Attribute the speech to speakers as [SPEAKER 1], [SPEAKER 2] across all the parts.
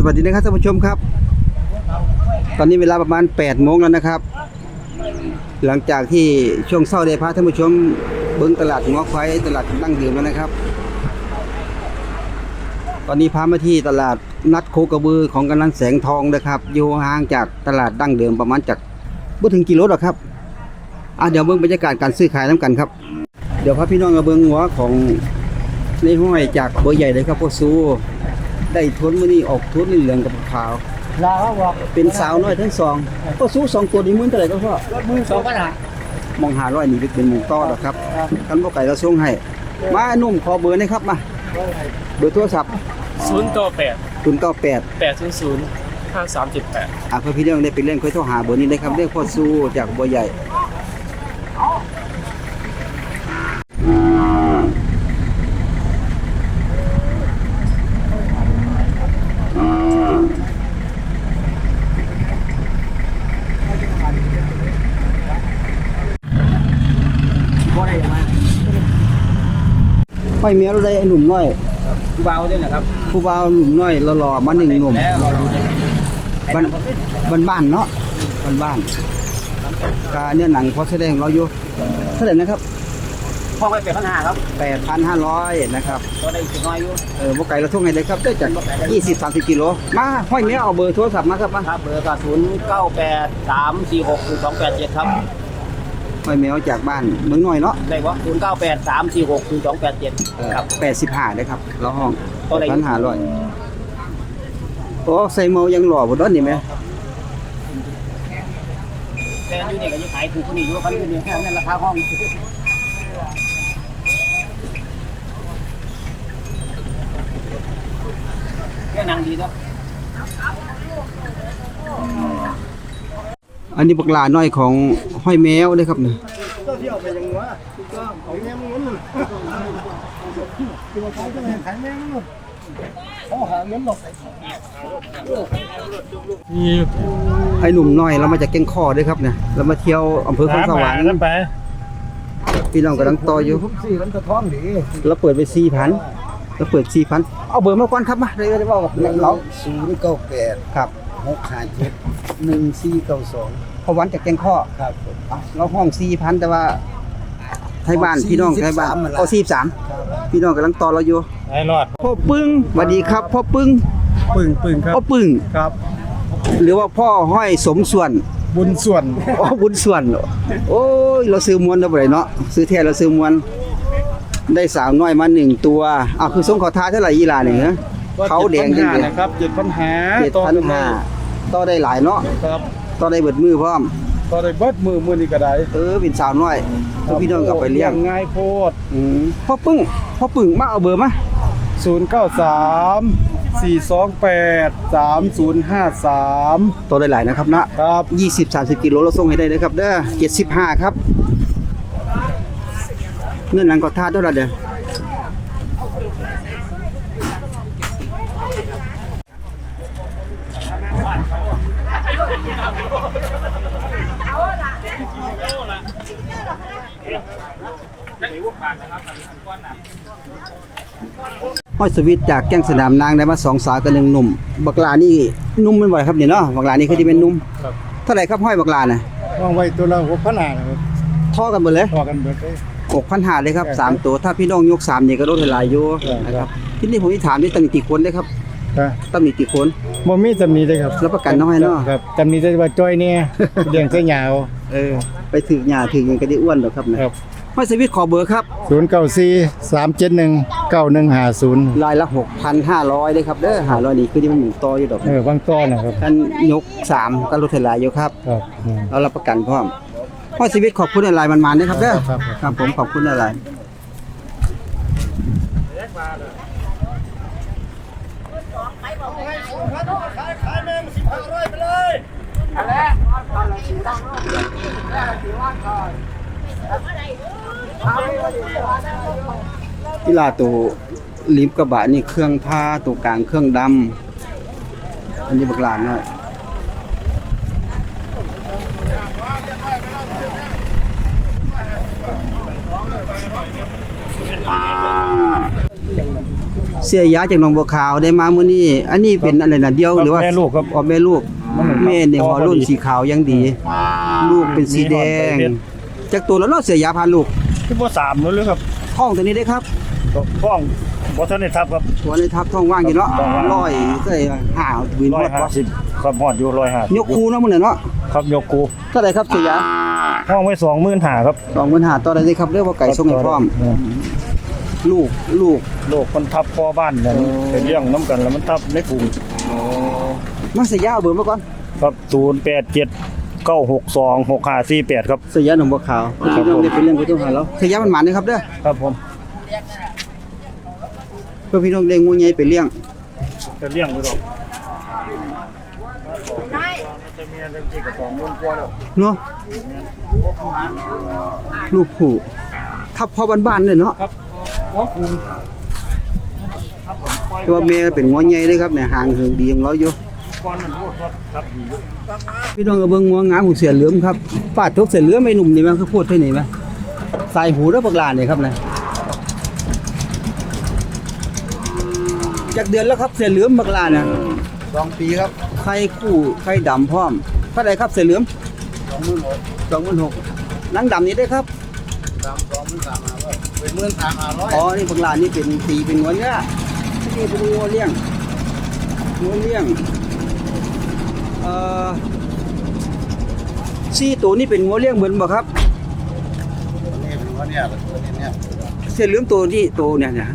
[SPEAKER 1] สวัสดีนะครับท่านผู้ชมครับ ตอนนี้เวลาประมาณ8โมงแล้วนะครับ หลังจากที่ช่วงเช้าได้พาท่านผู้ชมเบิ้งตลาดงอควายตลาดดั้งเดิมแล้วนะครับ ตอนนี้พามาที่ตลาดนัดโคกระบือของกำนันแสงทองนะครับอยู่ห่างจากตลาดดั้งเดิมประมาณจากบ่ถึงกิโลหรอกครับอะเดี๋ยวเบิ้งบรรยากาศการซื้อขายน้ำกันครับ เดี๋ยวพาพี่น้องมาเบิ้งหัวของในห้อยจากเบอร์ใหญ่เลยครับพ่อซู ได้ทุนมื้อนี้ออกทุนเหลืองกับขาว
[SPEAKER 2] ลาเขาบอก
[SPEAKER 1] เป็นสาวน้อยทั้งสองพ่อซูสองตัวนี้มื้อเท่าไหร่ก็พ่อ
[SPEAKER 2] รถมือสองปัญหาม
[SPEAKER 1] องหาร้อยนี่เป็นหมูต้อหรอกครับคันบ่ไก่เราส่งให้มาหนุ่มขอเบอร์หนะครับมาเบอร์โทรศัพท์
[SPEAKER 3] ศูนย์ต่อแปด
[SPEAKER 1] 098
[SPEAKER 3] แปดศูนย์ศูนย์ห้าสามเจ็ดแปด
[SPEAKER 1] อะเพื่อพี่น้องได้ไปเล่นค่อยโทรหาเบอร์นี้เลยครับเรียกพ่อซูจากบัวใหญ่ ไม่เมียเราได้ไอ้หนุ่มน้อย
[SPEAKER 2] เบาด้วยนะครับ
[SPEAKER 1] ผู้บ่าวหนุ่มน้อยหล่อๆมาหนึ่งหนุ่ม
[SPEAKER 2] แล้วเราดูได้
[SPEAKER 1] บ้านบ้านๆเนาะบ้านๆกาเนี่ยหนังพอแสดงเราอยู่เท่าไหร่นะครับ
[SPEAKER 2] ห้องไปเป็นปัญหาครับ
[SPEAKER 1] 8,500นะครับ
[SPEAKER 2] ก็ได้อีกน้อยอยู่
[SPEAKER 1] เออบ่ไก่เราทุ่งให้เลยครับได้จาก20 30กิโลมาห้อยเมียเอาเบอร์โทรศัพท์มาครับมา
[SPEAKER 2] ครับเบอร์ก็ศูนย์เก้าแปดสามสี่หกสองแปดเจ็ดครับ
[SPEAKER 1] ห้อยเมียเอาจากบ้านเมืองน้อยเนาะ
[SPEAKER 2] ได้ปะศูนย์เก้าแปดสามสี่หกสองแปดเจ็ดครับ
[SPEAKER 1] แปดสิบห้าเลยครับเราห้อง
[SPEAKER 2] ตัวไหน
[SPEAKER 1] พันห้าร้อยโอ้ใส่เมายังหล่อบ่ดอนนี่ไหม
[SPEAKER 2] แต่อยู่นี่ก็ยังขายถูกคนนี้อยู่กันอยู่นี่แค่นั้นราคาห้องแค่นางดีเนาะ
[SPEAKER 1] อันนี้บักหลาน้อยของห้อยแมวเลยครับเนี่ย
[SPEAKER 4] เที่ยวไปยังวะก็เอาแม่มึงนั่นคือว่าเขาจะไปขายแม่มึงเขาหาเงินหรอก
[SPEAKER 1] ไอ้หนุ่มน้อยเรามาจากแก่งคอด้วยครับเนี่ยเรามาเที่ยวอำเภอคอนสวรรค์
[SPEAKER 3] ไป
[SPEAKER 1] พี่น้องกำลังต่ออยู่
[SPEAKER 4] สี่มันจะท้องดี
[SPEAKER 1] เราเปิดไปสี่พันเราเปิดสี่พันเอาเบอร์มาก่อนครับมาเลยได้บอกกับเรา
[SPEAKER 4] ศูนย์เก้าแปด
[SPEAKER 1] ครับ
[SPEAKER 4] หกห้าเจ็ดหนึ่งสี่เก้าสอง
[SPEAKER 1] พอวันจากแก่งคอ
[SPEAKER 4] ครับ
[SPEAKER 1] อะเราห้องสี่พันแต่ว่าไทยบ้านพี่น้องไทยบ้านเอาสี่สามพี่น้องกำลังต่อเราอยู่
[SPEAKER 3] ไอ้รอด
[SPEAKER 1] พ่อปึ้งสวัสดีครับพ่อปึ้ง
[SPEAKER 4] ปึ่งปึ่งครับ
[SPEAKER 1] พ่อปึ้ง
[SPEAKER 4] ครับ
[SPEAKER 1] หรือว่าพ่อห้อยสมส่วน
[SPEAKER 4] บุญส่วน
[SPEAKER 1] อ๋อบุญส่วน โอ้ยเราซื้อมวนเราบ่ได้เนาะซื้อแท้เราซื้อมวนได้สาวน้อยมาหนึ่งตัวอ้าวคือส่งขอทานเท่าไหร่ยีหลาเนี่ยฮะเขาแดง
[SPEAKER 4] เจ็
[SPEAKER 1] จั
[SPEAKER 4] ด
[SPEAKER 1] ง
[SPEAKER 4] พัน
[SPEAKER 1] เล
[SPEAKER 4] ห้ายนะครับเจ็ดพันห้า
[SPEAKER 1] เจ็ดพันห้า ต่อได้หลายเนาะ
[SPEAKER 4] ครับ
[SPEAKER 1] ต่อได้เบิดมือพร้อม
[SPEAKER 4] ต่อได้เบิดมือมือนี่ก็ได้
[SPEAKER 1] เออเป็นสาวน้อยพวกพี่น้องก็ไปเลี้ยง
[SPEAKER 4] ง่ายโพด
[SPEAKER 1] อืมพ่อปึ้งพ่อปึ้งมาเอาเบอร์มา
[SPEAKER 4] ศูนย์เก้าสามสี่สองแปดสามศูนย์ห้าสาม
[SPEAKER 1] ต่อได้หลายนะครับนะครับ 20 30 กิโลเราส่งให้ได้เลยครับเด้อ75 ครับ เงินหลังก็ทาเท่าไหร่เด้อ ห้อยสวิตจากแก้งสนามนางได้มาสองสาวกับหนึ่งหนุ่ม บักลานี่นุ่มเป็นบ่อยครับเนี่ยเนาะบักลานี่คือที่เป็นนุ่มเท่าไหร่ครับห้อยบักลาน่ะ
[SPEAKER 4] วางไว้ตัวละหกพันห้านะครับ
[SPEAKER 1] ท่อกันหมดเลย
[SPEAKER 4] พอกันเบิดเลย
[SPEAKER 1] หกพันหาเลยครับสามตัวถ้าพี่น้องยกสามนี่ก็ลดให้หลายอยู่
[SPEAKER 4] ครับ
[SPEAKER 1] นะครับที่นี่ผมที่ถามนี่ตำหนิกี่คนเลยครับ
[SPEAKER 4] ครับ
[SPEAKER 1] ตำหนิกี่คน
[SPEAKER 4] บ่มีจำนี้เลยครับ
[SPEAKER 1] รับประกันน้อยเนาะ
[SPEAKER 4] ครับจำนี้จะว่าจ้อยเนี่ยเลี้ยงเส้ยาว
[SPEAKER 1] เออ ไปถึงหญ้าถึงหยังก็ได้อ้วนหรอกครับนะครับห้อยสวิตขอเบอร์ครับ
[SPEAKER 4] ศูนย์เก้าสี่สามเจ็ดหนึ่งเก้าหนึ่งห้าศูนย์
[SPEAKER 1] รายละ 6,500เลยครับเด้อ500นี่คือที่มันหมุนต่ออยู่ดอก
[SPEAKER 4] เออบางต้อนนะครับ
[SPEAKER 1] กันยกสามก็ลดให้หลายอยู่ครับ
[SPEAKER 4] ครับอืม
[SPEAKER 1] เรารับประกันพร้อมห้อยสวิตขอบคุณอะไรมันๆนะครับเด้อ
[SPEAKER 4] ครับ
[SPEAKER 1] ครับผมขอบคุณอะไร กีฬาตัวลิฟต์กระบะนี่เครื่องผ้าตัวกลางเครื่องดำอันนี้บักลานเนาะ เสียยาจากหนองบัวขาวได้มามื้อนี้ อันนี้เป็นอะไรนะเดียวหรือว่า
[SPEAKER 5] แม่ลูกครับ
[SPEAKER 1] อ๋อแม่ลูกแม่เนี่ยหัวรุ่นสีขาวยังดี ลูกเป็นสีแดง จากตัวแล้วเนาะเสียยาพาลูก
[SPEAKER 5] คือบ่สามแล้วหรือครับ
[SPEAKER 1] ท้องตัวนี้ได้ครับ
[SPEAKER 5] ฟ้องบ่ทันได้ทับครับ
[SPEAKER 1] หัวในทับท้องว่างอยู่เนาะร้อยใส่ห่าบืนหมดบ่
[SPEAKER 5] 150ครับฮอดอยู่150
[SPEAKER 1] ยกคูเนาะมื้อนี้เนาะ
[SPEAKER 5] ครับยกกู
[SPEAKER 1] เท่าไหร่ครับเสียยา
[SPEAKER 5] ห้องไว้25,000ครับ
[SPEAKER 1] 25,000ต่อได้เลยครับเรียกว่าไก่ส่งให้พร้อม ลูกลูก
[SPEAKER 5] โลกมันทับพ่อบ้านกันเป็นเรื่องน้ำกันแล้วมันทับในกรุง
[SPEAKER 1] มาเสียยาเอาเบอร์มาก่อน
[SPEAKER 5] ครับ087 962 6548ครับ
[SPEAKER 1] เสียยาหนองบัวขาว
[SPEAKER 5] ครับ
[SPEAKER 1] พี่น้อง
[SPEAKER 5] ผม
[SPEAKER 1] ได้เป็นเรื่องก็ต้องหาแล้วเสียยามันหมานนะครับเด้อ
[SPEAKER 5] ครับผม
[SPEAKER 1] เพื่อพี่น้องได้งูใหญ่ไปเลี้ยง
[SPEAKER 5] จะเลี้ยงอยู่ดอกจะมีอันที่กับของมุ่นกว่าแล้ว
[SPEAKER 1] เนาะลูกผู้ทับพ่อบ้านๆเลยเนาะ
[SPEAKER 5] ว่าคุณ
[SPEAKER 1] แต่ว่าแม่เป็นงัวใหญ่เลยครับเนี่ยหางเหิงดีของเราอยู่
[SPEAKER 5] ก้อนมันพูดว่าครับดี
[SPEAKER 1] พี่น้องก็เบิ่งงัวงามของเสือเหลือมครับปาดทุกเสือเหลือมไม่หนุ่มนี่มั้งคือพูดเท่านี้มั้ยสายหูแล้วปากลานนี่ครับนะจากเดือนแล้วครับเสือเหลือมปากลานน่ะ
[SPEAKER 4] สองปีครับ
[SPEAKER 1] ไข่คู่ไข่ดำพร้อมเท่าไหร่ครับเสือเหลือม
[SPEAKER 4] สองหมื่นหก
[SPEAKER 1] 26,000หนังดำนี่ได้ครับ
[SPEAKER 4] สามสองหมื่นสามห้าร้อย เป็นหมื่นสามห้าร้อย
[SPEAKER 1] อ๋อ นี่บางลานนี่เป็นสีเป็นงัวเนี่ยนี่เป็นงัวเลี้ยงงัวเลี้ยง เอ่อซี่ตัวนี้เป็นงัวเลี้ยงเหมือนบ่ครับ
[SPEAKER 4] นี่เป็นว่าเนี่ยตัวนี้เนี่ย
[SPEAKER 1] เส้นเหลือมตัวนี้ตัวเนี่ยเนี่ย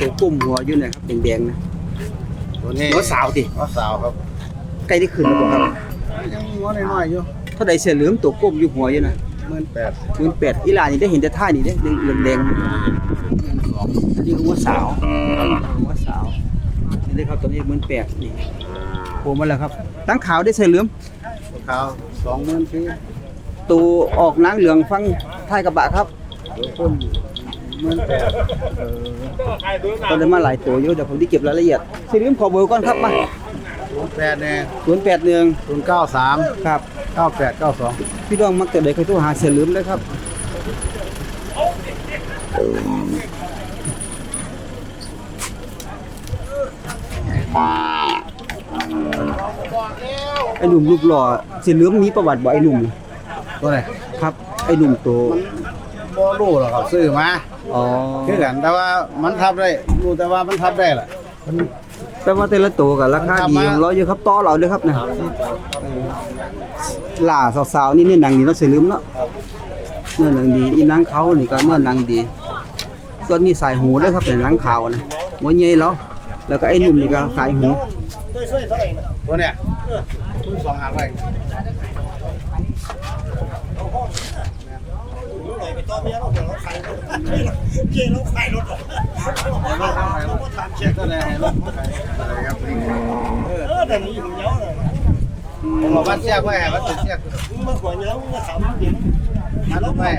[SPEAKER 1] ตัวกุ่มหัวอยู่เนี่ยครับแดงๆนะ
[SPEAKER 4] ตัวนี้
[SPEAKER 1] หัวสาวดิ
[SPEAKER 4] หัวสาวครับ
[SPEAKER 1] ใกล้ได้ขึ้นแล้วบ่ครับ
[SPEAKER 4] ยังหัวน้อยๆอยู่
[SPEAKER 1] เท่าใดเส้นเหลือมตัวกุ่มอยู่หัวอยู่นะ
[SPEAKER 4] หมื่นแปด
[SPEAKER 1] หมื่นแปดอีหลานนี่ได้เห็นแต่ท่านี่เด้เหลืองแดงๆอันนี้หัวสาวหัวสาวนี่ได้ครับตัวนี้หมื่นแปดนี่โผล่มาแล้วครับตั้งขาวได้เส้นเหลือม
[SPEAKER 4] ตัวขาวสองหมื่นปี
[SPEAKER 1] ตัวออกนางเหลืองฟังท้ายกระบะครับ
[SPEAKER 4] ตัวต้นหมื่นแปด
[SPEAKER 1] ตอนนี้มาหลายตัวอยู่เดี๋ยวผมที่เก็บรายละเอียดสิลืมขอเบอร์ก่อนครับมา
[SPEAKER 4] ศูนย์แปดเนี่ย
[SPEAKER 1] ศูนย์แปดหนึ่ง
[SPEAKER 4] ศูนย์เก้าสาม
[SPEAKER 1] ครับ
[SPEAKER 4] เก้าแปดเก้าสอง
[SPEAKER 1] พี่น้องมักแต่เด็กเคยโทรหาเสียลืมเลยครับไอ้หนุ่มรูปหล่อเสียลืมมีประวัติบ่ไอ้หนุ่ม
[SPEAKER 4] ตัวไหน
[SPEAKER 1] ครับ ไอ้หนุ่มตัว
[SPEAKER 4] บ่รู้หรอกครับซื้อมา
[SPEAKER 1] อ๋อ
[SPEAKER 4] คือกันแต่ว่ามันทับได้รู้แต่ว่ามันทับได้แหละมัน
[SPEAKER 1] แปลว่าแต่ละตัวกับราคาดีของเราอยู่ครับต่อเราเลยครับนะหล่าสาวๆนี่เนี่ยหนังดีเนาะเสียลืมเนาะเนื้อหนังดีอีหนังเขานี่ก็เนื้อหนังดีส่วนนี้สายหูด้วยครับแต่หนังขาวนะหัวใหญ่แล้วแล้วก็ไอ้หนุ่มนี่ก็สายหู
[SPEAKER 4] ตัวเนี้ยคุณสองหาไว้เช็คก็ได้ให้รถเขาขายอะไรครับเออ แต่นี้อยู่ยอะเลยผมบอกว่าเช็คไว้ให้ว่าจะเช็คมันกว่าเยอะมันก็สามเดือนมันไม่